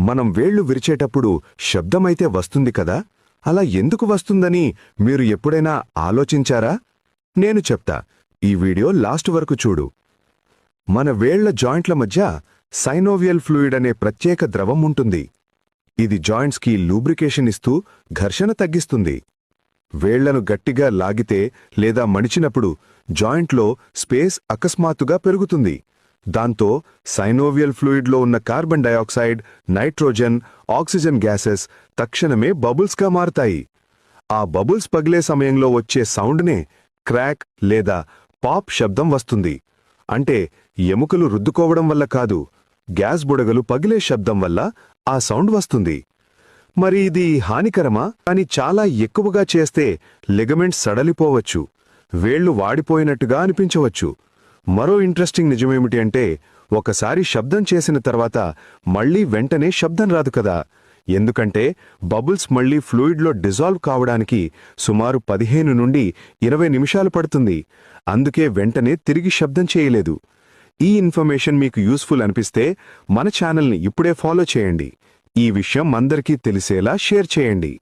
మనం వేళ్ళు విరిచేటప్పుడు శబ్దమైతే వస్తుంది కదా? అలా ఎందుకు వస్తుందని మీరు ఎప్పుడైనా ఆలోచించారా? నేను చెప్తా. ఈ వీడియో లాస్ట్ వరకు చూడు. మన వేళ్ళ జాయింట్ల మధ్య సైనోవియల్ ఫ్లూయిడ్ అనే ప్రత్యేక ద్రవం ఉంటుంది. ఇది జాయింట్స్కి లూబ్రికేషన్ ఇస్తూ ఘర్షణ తగ్గిస్తుంది. వేళ్ళను గట్టిగా లాగితే లేదా మణిచినప్పుడు జాయింట్లో స్పేస్ అకస్మాత్తుగా పెరుగుతుంది. దాంతో సైనోవియల్ ఫ్లూయిడ్లో ఉన్న carbon dioxide nitrogen oxygen gases తక్షణమే బబుల్స్గా మారతాయి. ఆ బబుల్స్ పగిలే సమయంలో వచ్చే సౌండ్నే క్రాక్ లేదా పాప్ శబ్దం వస్తుంది. అంటే ఎముకలు రుద్దుకోవడం వల్ల కాదు గ్యాస్ బుడగలు పగిలే శబ్దం వల్ల ఆ సౌండ్ వస్తుంది. మరి ఇది హానికరమా? కానీ చాలా ఎక్కువగా చేస్తే లిగమెంట్స్ సడలిపోవచ్చు వేళ్ళు వాడిపోయినట్టుగా అనిపించవచ్చు. మరో ఇంట్రెస్టింగ్ నిజమేమిటి అంటే ఒకసారి శబ్దం చేసిన తర్వాత మళ్ళీ వెంటనే శబ్దం రాదు కదా. ఎందుకంటే బబుల్స్ మళ్ళీ ఫ్లూయిడ్లో డిజాల్వ్ కావడానికి సుమారు పదిహేను నుండి ఇరవై నిమిషాలు పడుతుంది. అందుకే వెంటనే తిరిగి శబ్దం చేయలేదు. ఈ ఇన్ఫర్మేషన్ మీకు యూస్ఫుల్ అనిపిస్తే మన ఛానల్ని ఇప్పుడే ఫాలో చేయండి. ఈ విషయం అందరికీ తెలిసేలా షేర్ చేయండి.